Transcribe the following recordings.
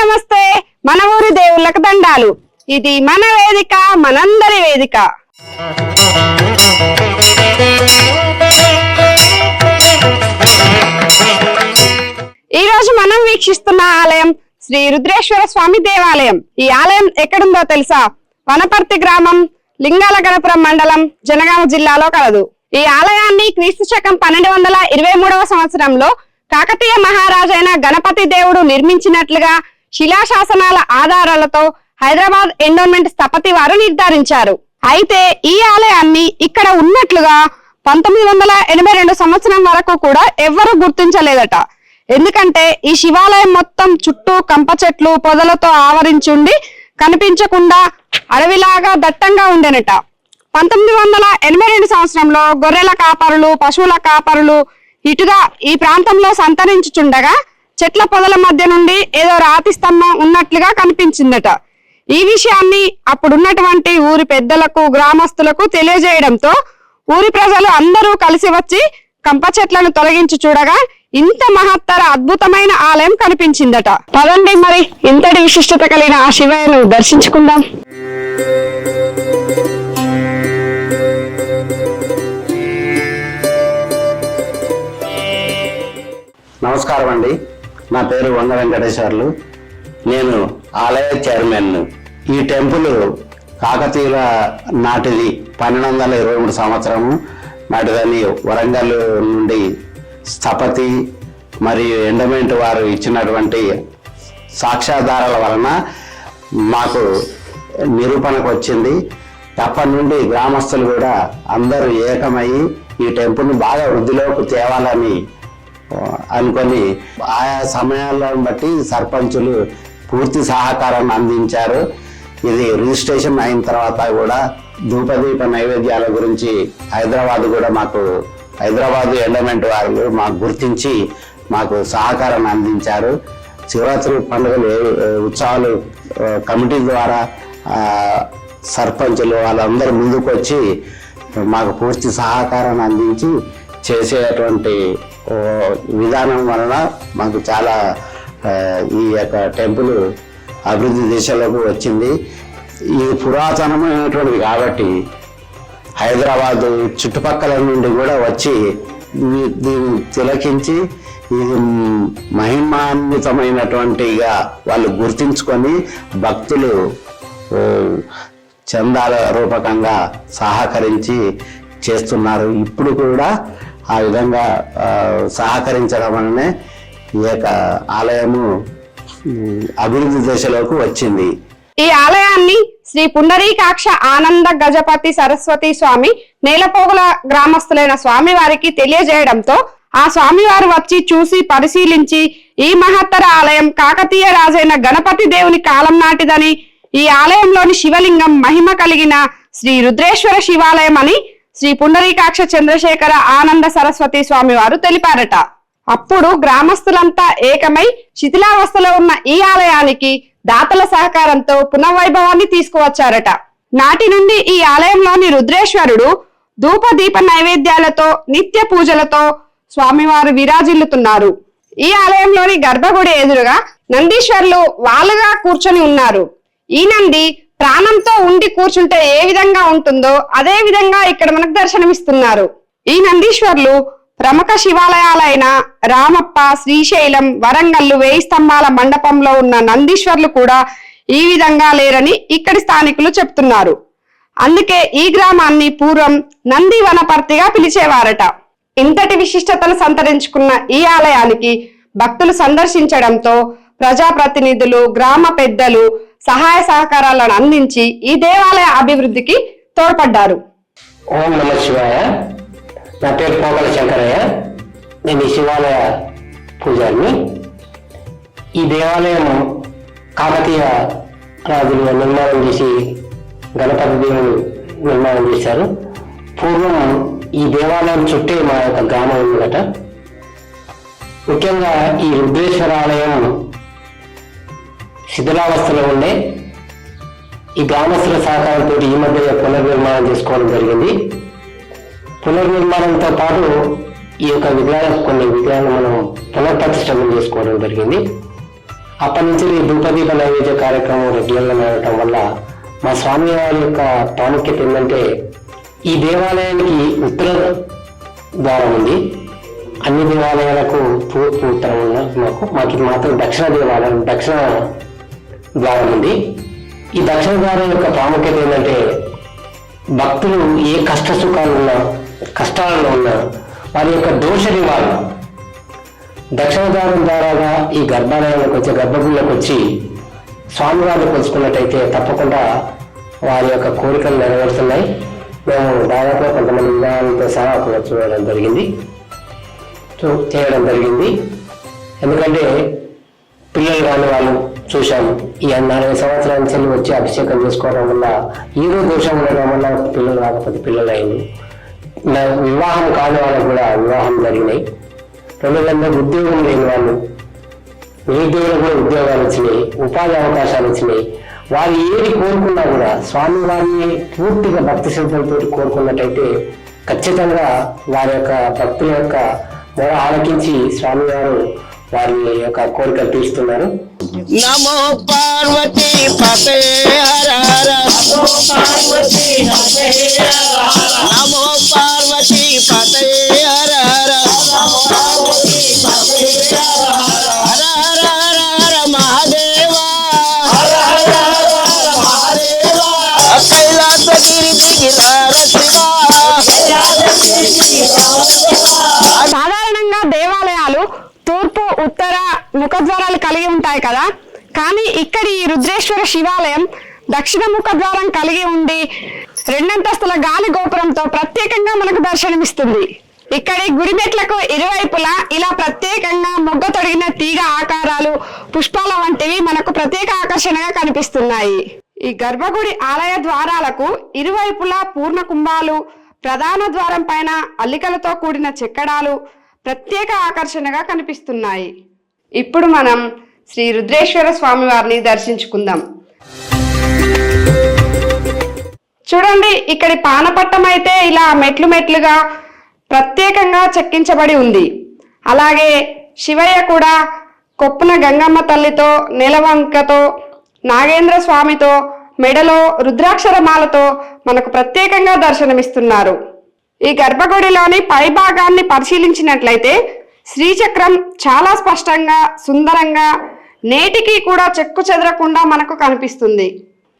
నమస్తే. మన ఊరి దేవుళ్ళకు దండాలు. ఇది మన వేదిక మనందరి వేదిక. ఈ రోజు మనం వీక్షిస్తున్న ఆలయం శ్రీ రుద్రేశ్వర స్వామి దేవాలయం. ఈ ఆలయం ఎక్కడుందో తెలుసా? వనపర్తి గ్రామం లింగాల గణపురం మండలం జనగామ జిల్లాలో కలదు. ఈ ఆలయాన్ని క్రీస్తు శకం పన్నెండు వందల ఇరవై మూడవ సంవత్సరంలో కాకతీయ మహారాజైన గణపతి దేవుడు నిర్మించినట్లుగా శిలాశాసనాల ఆధారాలతో హైదరాబాద్ ఎండోన్మెంట్ స్థపతి వారు నిర్ధారించారు. అయితే ఈ ఆలయాన్ని ఇక్కడ ఉన్నట్లుగా పంతొమ్మిది వందల ఎనభై రెండు సంవత్సరం వరకు కూడా ఎవ్వరూ గుర్తించలేదట. ఎందుకంటే ఈ శివాలయం మొత్తం చుట్టూ కంప చెట్లు పొదలతో ఆవరించి ఉండి కనిపించకుండా అడవిలాగా దట్టంగా ఉండేనట. పంతొమ్మిది వందల ఎనభై రెండు సంవత్సరంలో గొర్రెల కాపరులు పశువుల కాపరులు ఇటుగా ఈ ప్రాంతంలో సంతరించుచుండగా చెట్ల పొదల మధ్య నుండి ఏదో రాతి స్తంభం ఉన్నట్లుగా కనిపించిందట. ఈ విషయాన్ని అప్పుడున్నటువంటి ఊరి పెద్దలకు గ్రామస్తులకు తెలియజేయడంతో ఊరి ప్రజలు అందరూ కలిసి వచ్చి కంప చెట్లను తొలగించి చూడగా ఇంత మహత్తర అద్భుతమైన ఆలయం కనిపించిందట. పదండి మరి ఇంతటి విశిష్టత కలిగిన ఆ శివయ్యను దర్శించుకుందాం. నమస్కారం అండి నా పేరు వంగ వెంకటేశ్వర్లు. నేను ఆలయ చైర్మన్. ఈ టెంపుల్ కాకతీయుల నాటిది పన్నెండు వందల ఇరవై మూడు సంవత్సరము. నాటిదని వరంగల్ నుండి స్థపతి మరియు ఎండమెంట్ వారు ఇచ్చినటువంటి సాక్ష్యాధారాల వలన మాకు నిరూపణకు వచ్చింది. అప్పటి నుండి గ్రామస్తులు కూడా అందరూ ఏకమయ్యి ఈ టెంపుల్ని బాగా వృద్ధిలోకి తేవాలని అనుకొని ఆయా సమయాలను బట్టి సర్పంచులు పూర్తి సహకారాన్ని అందించారు. ఇది రిజిస్ట్రేషన్ అయిన తర్వాత కూడా ధూపదీప నైవేద్యాల గురించి హైదరాబాద్ కూడా మాకు హైదరాబాద్ ఎండమెంట్ వారు మాకు గుర్తించి మాకు సహకారాన్ని అందించారు. శివరాత్రి పండుగలు ఉత్సవాలు కమిటీ ద్వారా సర్పంచులు వాళ్ళందరూ ముందుకు వచ్చి మాకు పూర్తి సహకారాన్ని అందించి చేసేటువంటి విధానం వలన మాకు చాలా ఈ యొక్క టెంపుల్ అభివృద్ధి దిశలోకి వచ్చింది. ఇది పురాతనమైనటువంటిది కాబట్టి హైదరాబాద్ చుట్టుపక్కల నుండి కూడా వచ్చి దీన్ని తిలకించి ఇది మహిమాన్వితమైనటువంటిగా వాళ్ళు గుర్తించుకొని భక్తులు చందాల రూపకంగా సహకరించి చేస్తున్నారు. ఇప్పుడు కూడా ఆ విధంగా సహకరించడం వలనే ఈ యొక్క ఆలయము అభివృద్ధి దశలోకి వచ్చింది. ఈ ఆలయాన్ని శ్రీ పుండరీకాక్ష ఆనంద గజపతి సరస్వతి స్వామి నేలపోగుల గ్రామస్తులైన స్వామి వారికి తెలియజేయడంతో ఆ స్వామివారు వచ్చి చూసి పరిశీలించి ఈ మహత్తర ఆలయం కాకతీయ రాజైన గణపతి దేవుని కాలం నాటిదని ఈ ఆలయంలోని శివలింగం మహిమ కలిగిన శ్రీ రుద్రేశ్వర శివాలయం అని శ్రీ పుండరీకాక్ష చంద్రశేఖర ఆనంద సరస్వతి స్వామి వారు తెలిపారట. అప్పుడు గ్రామస్తులంతా ఏకమై శిథిలావస్థలో ఉన్న ఈ ఆలయానికి దాతల సహకారంతో పునర్వైభవాన్ని తీసుకువచ్చారట. నాటి నుండి ఈ ఆలయంలోని రుద్రేశ్వరుడు ధూప దీప నైవేద్యాలతో నిత్య పూజలతో స్వామివారు విరాజిల్లుతున్నారు. ఈ ఆలయంలోని గర్భగుడి ఎదురుగా నందీశ్వర్లు వాలుగా కూర్చొని ఉన్నారు. ఈ నంది ప్రాణంతో ఉండి కూర్చుంటే ఏ విధంగా ఉంటుందో అదే విధంగా ఇక్కడ మనకు దర్శనమిస్తున్నారు. ఈ నందీశ్వర్లు ప్రముఖ శివాలయాలైన రామప్ప శ్రీశైలం వరంగల్లు వేయి స్తంభాల మండపంలో ఉన్న నందీశ్వర్లు కూడా ఈ విధంగా లేరని ఇక్కడి స్థానికులు చెప్తున్నారు. అందుకే ఈ గ్రామాన్ని పూర్వం నంది వనపర్తిగా పిలిచేవారట. ఇంతటి విశిష్టతను సంతరించుకున్న ఈ ఆలయానికి భక్తులు సందర్శించడంతో ప్రజాప్రతినిధులు గ్రామ పెద్దలు సహాయ సహకారాలను అందించి ఈ దేవాలయ అభివృద్ధికి తోడ్పడ్డారు. ఓం నమ శివాయ. నా పేరు పోకల శంకరయ్య. నేను ఈ శివాలయ పూజారిని. ఈ దేవాలయం కాకతీయ రాజులు నిర్మాణం చేసి గణపతి దేవుని నిర్మాణం చేశారు. పూర్వం ఈ దేవాలయం చుట్టే మా యొక్క గ్రామం ఉందట. ముఖ్యంగా ఈ రుద్రేశ్వర ఆలయం శిథిలావస్థలో ఉండే ఈ గ్రామస్తుల సహకారంతో ఈ మధ్య పునర్నిర్మాణం చేసుకోవడం జరిగింది. పునర్నిర్మాణంతో పాటు ఈ యొక్క విగ్రహాలకు కొన్ని విగ్రహాలు మనం పునఃప్రతిష్టం చేసుకోవడం జరిగింది. అప్పటి నుంచి ఈ ధూపదీప నైవేద్య కార్యక్రమం రెగ్యులర్గా నడవటం వల్ల మా స్వామి వారి యొక్క ప్రాముఖ్యత ఏంటంటే ఈ దేవాలయానికి ఉత్తర ద్వారం ఉంది. అన్ని దేవాలయాలకు తూర్పు ఉత్తరం మాకు మాకు మాత్రం దక్షిణ దేవాలయం దక్షిణ ద్వారం ఉంది. ఈ దక్షిణ ద్వారం యొక్క ప్రాముఖ్యత ఏంటంటే భక్తులు ఏ కష్ట సుఖాలు ఉన్నా కష్టాలలో ఉన్నా వారి యొక్క దోష నివారణ. దక్షిణ ద్వారం ద్వారాగా ఈ గర్భాలయంలోకి వచ్చి గర్భగుళ్ళకి వచ్చి స్వామివారిని కొలుచుకున్నట్టయితే తప్పకుండా వారి యొక్క కోరికలు నెరవేరుతున్నాయి. మేము దాదాపు కొంతమంది విధానాలతో సహా అక్కడ చూడడం జరిగింది. చూ- చేయడం జరిగింది. ఎందుకంటే పిల్లలు కాని వాళ్ళు చూశాము ఈ నలభై సంవత్సరాల నుంచి వచ్చి అభిషేకం చేసుకోవడం వల్ల ఏదో దోషం ఉండడం వల్ల పిల్లలు రాకపోతే పిల్లలు అయింది నా వివాహం కాని వాళ్ళకు కూడా వివాహం జరిగినాయి. పిల్లలందరూ ఉద్యోగం లేని వాళ్ళు నిరుద్యోగులకు కూడా ఉద్యోగాలు వచ్చినాయి ఉపాధి అవకాశాలు వచ్చినాయి. వారు ఏది కోరుకున్నా కూడా స్వామి వారిని పూర్తిగా భక్తి శ్రద్ధలతో కోరుకున్నట్టయితే ఖచ్చితంగా వారి యొక్క భక్తుల యొక్క మొర ఆలకించి స్వామివారు వారి యొక్క కోరికలు తీరుస్తున్నారు. नमो पार्वती पते हर हर। नमो पार्वती पते हर हर। हर हर हर हर महादेवा। कैलास तो गिरी गिरा शिवा। ఉత్తర ముఖద్వారాలు కలిగి ఉంటాయి కదా. కానీ ఇక్కడి ఈ రుద్రేశ్వర శివాలయం దక్షిణ ముఖద్వారం కలిగి ఉండి రెండంతస్తుల గాలి గోపురంతో ప్రత్యేకంగా మనకు దర్శనమిస్తుంది. ఇక్కడి గుడి మెట్లకు ఇరువైపులా ఇలా ప్రత్యేకంగా మొగ్గ తొడిగిన తీగ ఆకారాలు పుష్పాల వంటివి మనకు ప్రత్యేక ఆకర్షణగా కనిపిస్తున్నాయి. ఈ గర్భగుడి ఆలయ ద్వారాలకు ఇరువైపులా పూర్ణ కుంభాలు ప్రధాన ద్వారం పైన అల్లికలతో కూడిన చెక్కడాలు ప్రత్యేక ఆకర్షణగా కనిపిస్తున్నాయి. ఇప్పుడు మనం శ్రీ రుద్రేశ్వర స్వామి వారిని దర్శించుకుందాం. చూడండి ఇక్కడి పానపట్టం అయితే ఇలా మెట్లు మెట్లుగా ప్రత్యేకంగా చెక్కించబడి ఉంది. అలాగే శివయ్య కూడా కొప్పున గంగమ్మ తల్లితో నీలవంకతో నాగేంద్ర స్వామితో మెడలో రుద్రాక్షరమాలతో మనకు ప్రత్యేకంగా దర్శనమిస్తున్నారు. ఈ గర్భగుడిలోని పై భాగాన్ని పరిశీలించినట్లయితే శ్రీచక్రం చాలా స్పష్టంగా సుందరంగా నేటికి కూడా చెక్కు చెదరకుండా మనకు కనిపిస్తుంది.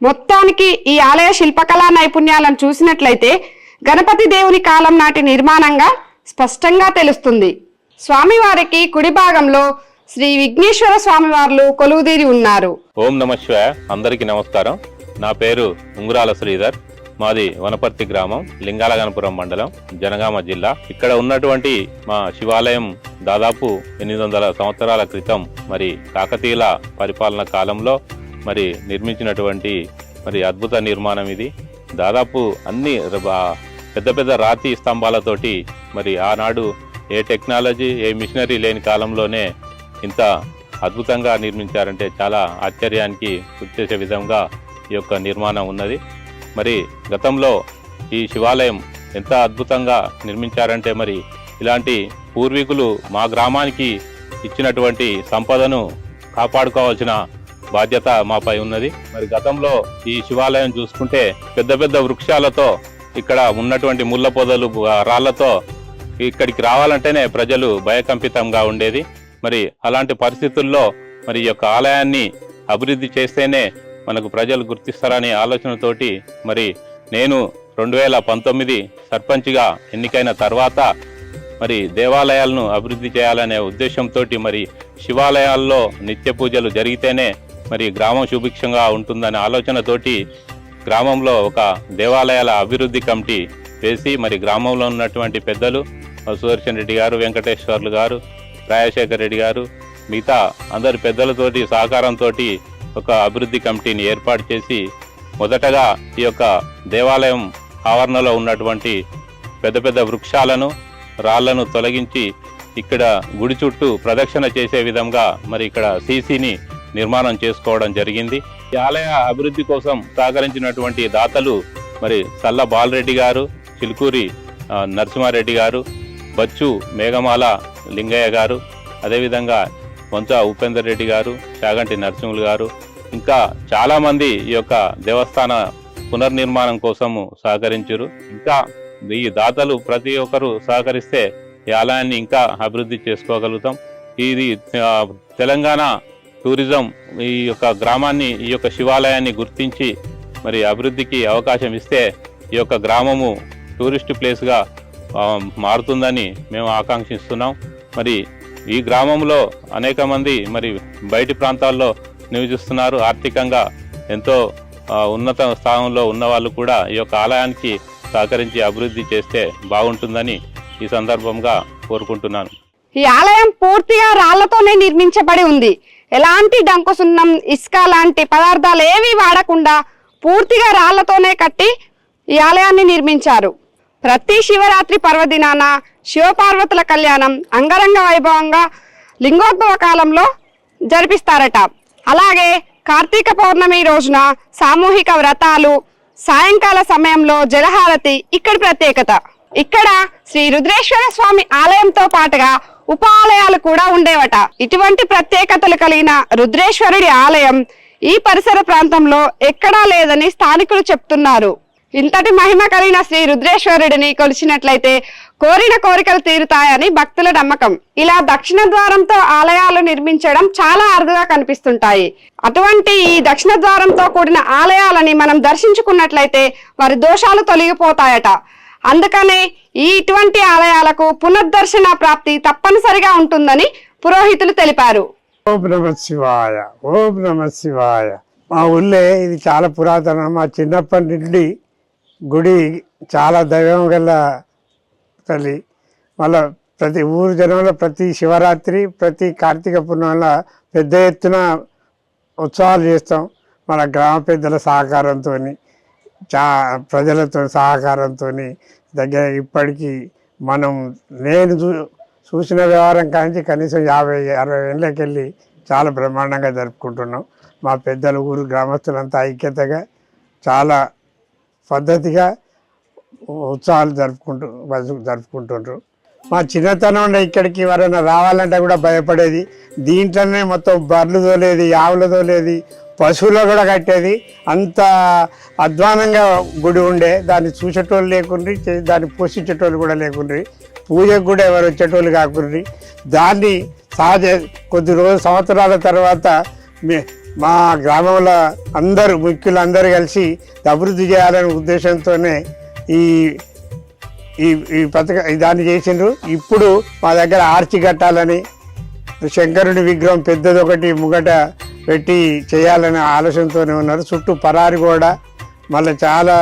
మొత్తానికి ఈ ఆలయ శిల్పకళా నైపుణ్యాలను చూసినట్లయితే గణపతి దేవుని కాలం నాటి నిర్మాణంగా స్పష్టంగా తెలుస్తుంది. స్వామివారికి కుడి భాగంలో శ్రీ విఘ్నేశ్వర స్వామివార్లు కొలువుదీరి ఉన్నారు. ఓం నమ శివాయ. అందరికీ నమస్కారం. నా పేరు ఉంగురాల శ్రీధర్. మాది వనపర్తి గ్రామం లింగాలగనపురం మండలం జనగామ జిల్లా. ఇక్కడ ఉన్నటువంటి మా శివాలయం దాదాపు ఎనిమిది వందల సంవత్సరాల క్రితం మరి కాకతీయుల పరిపాలన కాలంలో మరి నిర్మించినటువంటి మరి అద్భుత నిర్మాణం ఇది. దాదాపు అన్ని పెద్ద పెద్ద రాతి స్తంభాలతోటి మరి ఆనాడు ఏ టెక్నాలజీ ఏ మిషనరీ లేని కాలంలోనే ఇంత అద్భుతంగా నిర్మించారంటే చాలా ఆశ్చర్యానికి గుర్తించే విధంగా ఈ యొక్క నిర్మాణం ఉన్నది. మరి గతంలో ఈ శివాలయం ఎంత అద్భుతంగా నిర్మించారంటే మరి ఇలాంటి పూర్వీకులు మా గ్రామానికి ఇచ్చినటువంటి సంపదను కాపాడుకోవాల్సిన బాధ్యత మాపై ఉన్నది. మరి గతంలో ఈ శివాలయం చూసుకుంటే పెద్ద పెద్ద వృక్షాలతో ఇక్కడ ఉన్నటువంటి ముళ్ళ పొదలు రాళ్ళతో ఇక్కడికి రావాలంటేనే ప్రజలు భయకంపితంగా ఉండేది. మరి అలాంటి పరిస్థితుల్లో మరి ఈ యొక్క ఆలయాన్ని అభివృద్ధి చేస్తేనే మనకు ప్రజలు గుర్తిస్తారనే ఆలోచనతోటి మరి నేను రెండు వేల పంతొమ్మిది సర్పంచ్గా ఎన్నికైన తర్వాత మరి దేవాలయాలను అభివృద్ధి చేయాలనే ఉద్దేశంతో మరి శివాలయాల్లో నిత్య పూజలు జరిగితేనే మరి గ్రామం సుభిక్షంగా ఉంటుందనే ఆలోచనతోటి గ్రామంలో ఒక దేవాలయాల అభివృద్ధి కమిటీ వేసి మరి గ్రామంలో ఉన్నటువంటి పెద్దలు సుదర్శన్ రెడ్డి గారు వెంకటేశ్వర్లు గారు రాజశేఖర్ రెడ్డి గారు మిగతా అందరి పెద్దలతోటి సహకారంతో ఒక అభివృద్ధి కమిటీని ఏర్పాటు చేసి మొదటగా ఈ యొక్క దేవాలయం ఆవరణలో ఉన్నటువంటి పెద్ద పెద్ద వృక్షాలను రాళ్ళను తొలగించి ఇక్కడ గుడి చుట్టూ ప్రదక్షిణ చేసే విధంగా మరి ఇక్కడ సీసీని నిర్మాణం చేసుకోవడం జరిగింది. ఈ ఆలయ అభివృద్ధి కోసం సహకరించినటువంటి దాతలు మరి సల్ల బాలరెడ్డి గారు చిలుకూరి నరసింహారెడ్డి గారు బచ్చు మేఘమాల లింగయ్య గారు అదేవిధంగా కొంచ ఉపేందర్ రెడ్డి గారు చాగంటి నరసింహులు గారు ఇంకా చాలామంది ఈ యొక్క దేవస్థాన పునర్నిర్మాణం కోసము సహకరించారు. ఇంకా ఈ దాతలు ప్రతి ఒక్కరు సహకరిస్తే ఈ ఆలయాన్ని ఇంకా అభివృద్ధి చేసుకోగలుగుతాం. ఇది తెలంగాణ టూరిజం ఈ యొక్క గ్రామాన్ని ఈ యొక్క శివాలయాన్ని గుర్తించి మరి అభివృద్ధికి అవకాశం ఇస్తే ఈ యొక్క గ్రామము టూరిస్ట్ ప్లేస్గా మారుతుందని మేము ఆకాంక్షిస్తున్నాం. మరి ఈ గ్రామంలో అనేక మంది మరి బయటి ప్రాంతాల్లో నివసిస్తున్నారు. ఆర్థికంగా ఎంతో ఉన్నత స్థానంలో ఉన్న వాళ్ళు కూడా ఈ యొక్క ఆలయానికి సహకరించి అభివృద్ధి చేస్తే బాగుంటుందని ఈ సందర్భంగా కోరుకుంటున్నాను. ఈ ఆలయం పూర్తిగా రాళ్ళతోనే నిర్మించబడి ఉంది. ఎలాంటి డంకు సున్నం ఇసుక లాంటి పదార్థాలు ఏవి వాడకుండా పూర్తిగా రాళ్ళతోనే కట్టి ఈ ఆలయాన్ని నిర్మించారు. ప్రతి శివరాత్రి పర్వదినాన శివపార్వతుల కళ్యాణం అంగరంగ వైభవంగా లింగోద్భవ కాలంలో జరిపిస్తారట. అలాగే కార్తీక పౌర్ణమి రోజున సామూహిక వ్రతాలు సాయంకాల సమయంలో జలహారతి ఇక్కడ ప్రత్యేకత. ఇక్కడ శ్రీ రుద్రేశ్వర స్వామి ఆలయంతో పాటుగా ఉప ఆలయాలు కూడా ఉండేవట. ఇటువంటి ప్రత్యేకతలు కలిగిన రుద్రేశ్వరుడి ఆలయం ఈ పరిసర ప్రాంతంలో ఎక్కడా లేదని స్థానికులు చెప్తున్నారు. ఇంతటి మహిమ కలిగిన శ్రీ రుద్రేశ్వరుడిని కొలిచినట్లయితే కోరిన కోరికలు తీరుతాయని భక్తుల నమ్మకం. ఇలా దక్షిణ ద్వారంతో ఆలయాలు నిర్మించడం చాలా అరుదుగా కనిపిస్తుంటాయి. అటువంటి ఈ దక్షిణ ద్వారంతో కూడిన ఆలయాలని మనం దర్శించుకున్నట్లయితే వారి దోషాలు తొలగిపోతాయట. అందుకనే ఈ ఇటువంటి ఆలయాలకు పునర్దర్శన ప్రాప్తి తప్పనిసరిగా ఉంటుందని పురోహితులు తెలిపారు. ఓం నమ శివాయ ఓం నమ శివాయ. మా ఊళ్ళో ఇది చాలా పురాతన. మా చిన్నప్పటి నుండి గుడి చాలా దైవం గల తల్లి. మళ్ళా ప్రతి ఊరు జనంలో ప్రతి శివరాత్రి ప్రతి కార్తీక పూర్ణిమల పెద్ద ఎత్తున ఉత్సవాలు చేస్తాం. మన గ్రామ పెద్దల సహకారంతో చా ప్రజలతో సహకారంతో దగ్గర ఇప్పటికీ మనం నేను చూ చూసిన వ్యవహారం కానీ కనీసం యాభై అరవై ఏళ్ళకి వెళ్ళి చాలా బ్రహ్మాండంగా జరుపుకుంటున్నాం. మా పెద్దల ఊరు గ్రామస్తులంతా ఐక్యతగా చాలా పద్ధతిగా ఉత్సవాలు జరుపుకుంటూ జరుపుకుంటుండ్రు. మా చిన్నతనం ఇక్కడికి ఎవరైనా రావాలంటే కూడా భయపడేది. దీంట్లోనే మొత్తం బర్రెలు తోలేది ఆవులు తోలేది పశువులు కూడా కట్టేది. అంత అధ్వానంగా గుడి ఉండే. దాన్ని చూసేటోళ్ళు లేకుండ్రి దాన్ని పోషించేటోళ్ళు కూడా లేకుండ్రి. పూజకు కూడా ఎవరు వచ్చేటోళ్ళు కాకుండ్రి. దాన్ని సహజ కొద్ది రోజు సంవత్సరాల తర్వాత మా గ్రామంలో అందరూ ముఖ్యులు అందరూ కలిసి అభివృద్ధి చేయాలనే ఉద్దేశంతోనే ఈ ఈ ఈ పథక దాన్ని చేసిండ్రు. ఇప్పుడు మా దగ్గర ఆర్చి కట్టాలని శంకరుని విగ్రహం పెద్దది ఒకటి ముగట పెట్టి చేయాలనే ఆలోచనతోనే ఉన్నారు. చుట్టూ పరారి కూడా మళ్ళీ చాలా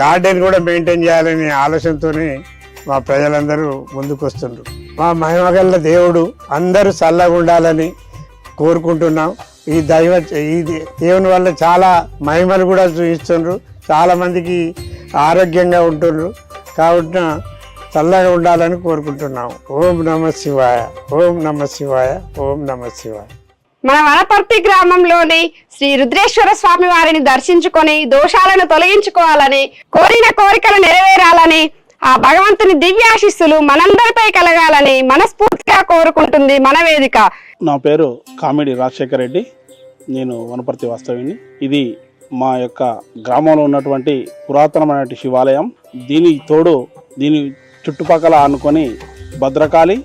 గార్డెన్ కూడా మెయింటైన్ చేయాలనే ఆలోచనతోనే మా ప్రజలందరూ ముందుకు వస్తుండ్రు మా మహిమగల్ల దేవుడు అందరూ చల్లగా ఉండాలని కోరుకుంటున్నాం. ఈ దైవ ఈ దేవుని వల్ల చాలా మహిమలు కూడా చూపిస్తుండ్రు. చాలా మందికి ఆరోగ్యంగా ఉంటుండ్రు. కాబట్టి చల్లగా ఉండాలని కోరుకుంటున్నాం. ఓం నమ శివాయ. ఓం నమ శివాయ. ఓం నమ శివాయ. మన వనపర్తి గ్రామంలోని శ్రీ రుద్రేశ్వర స్వామి వారిని దర్శించుకొని దోషాలను తొలగించుకోవాలని కోరిన కోరికలు నెరవేరాలని ఆ భగవంతుని దివ్యాశిస్సులు మనందరిపై కలగాలని మనస్ఫూర్తిగా కోరుకుంటుంది మన వేదిక. నా పేరు కామెడీ రాజశేఖర్ రెడ్డి. నేను వనపర్తి వాస్తవ్యుని ఇది మా యొక్క గ్రామంలో ఉన్నటువంటి పురాతనమైన శివాలయం. దీని తోడు దీని చుట్టుపక్కల ఆనుకొని భద్రకాళి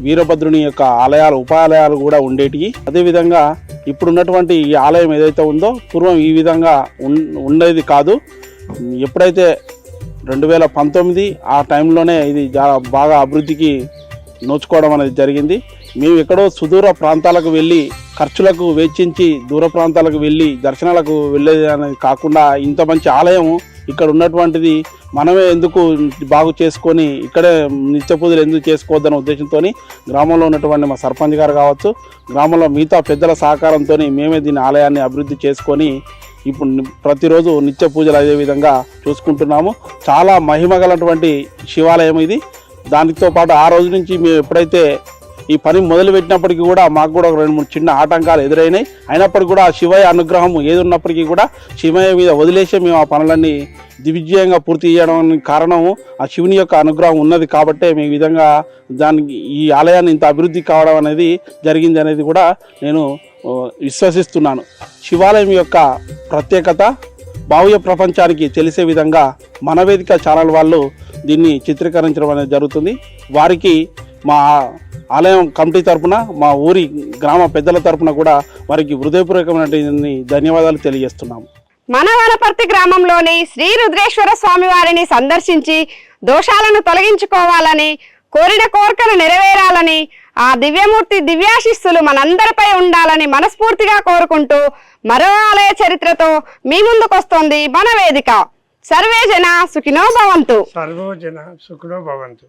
వీరభద్రుని యొక్క ఆలయాలు ఉపాలయాలు కూడా ఉండేటివి. అదేవిధంగా ఇప్పుడున్నటువంటి ఈ ఆలయం ఏదైతే ఉందో పూర్వం ఈ విధంగా ఉన్- ఉండేది కాదు. ఎప్పుడైతే రెండు వేల పంతొమ్మిది ఆ టైంలోనే ఇది చాలా బాగా అభివృద్ధికి నోచుకోవడం అనేది జరిగింది. మేము ఎక్కడో సుదూర ప్రాంతాలకు వెళ్ళి ఖర్చులకు వెచ్చించి దూర ప్రాంతాలకు వెళ్ళి దర్శనాలకు వెళ్ళేది అనేది కాకుండా ఇంత మంచి ఆలయం ఇక్కడ ఉన్నటువంటిది మనమే ఎందుకు బాగు చేసుకొని ఇక్కడే నిత్య పూజలు ఎందుకు చేసుకోవద్దనే ఉద్దేశంతో గ్రామంలో ఉన్నటువంటి మా సర్పంచ్ గారు కావచ్చు గ్రామంలో మిగతా పెద్దల సహకారంతో మేమే దీని ఆలయాన్ని అభివృద్ధి చేసుకొని ఇప్పుడు ప్రతిరోజు నిత్య పూజలు అదే విధంగా చూసుకుంటున్నాము. చాలా మహిమ గలటువంటి శివాలయం ఇది. దానితో పాటు ఆ రోజు నుంచి మేము ఎప్పుడైతే ఈ పని మొదలుపెట్టినప్పటికీ కూడా మాకు కూడా ఒక రెండు మూడు చిన్న ఆటంకాలు ఎదురైనాయి. అయినప్పటికీ కూడా ఆ శివయ్య అనుగ్రహం ఏది ఉన్నప్పటికీ కూడా శివయ్య మీద వదిలేసే మేము ఆ పనులన్నీ దివిజయంగా పూర్తి చేయడానికి కారణము ఆ శివుని యొక్క అనుగ్రహం ఉన్నది కాబట్టే మేము విధంగా దానికి ఈ ఆలయాన్ని ఇంత అభివృద్ధి కావడం అనేది జరిగింది అనేది కూడా నేను విశ్వసిస్తున్నాను. శివాలయం యొక్క ప్రత్యేకత బాహ్య ప్రపంచానికి తెలిసే విధంగా మనవేదిక ఛానల్ వాళ్ళు దీన్ని చిత్రీకరించడం అనేది జరుగుతుంది. వారికి మా ఆలయం కమిటీ తరపున మా ఊరి గ్రామ పెద్దల తరపున కూడా వారికి హృదయపూర్వకమైనటువంటి ధన్యవాదాలు తెలియజేస్తున్నాము. మన వనపర్తి గ్రామంలోని శ్రీ రుద్రేశ్వర స్వామి వారిని సందర్శించి దోషాలను తొలగించుకోవాలని కోరిన కోరికలు నెరవేరాలని ఆ దివ్యమూర్తి దివ్యాశిస్సులు మనందరిపై ఉండాలని మనస్ఫూర్తిగా కోరుకుంటూ మరో ఆలయ చరిత్రతో మీ ముందుకొస్తోంది మన వేదిక. సర్వే జన సుఖినో భవంతు. సర్వోజన సుఖనో భవంతు.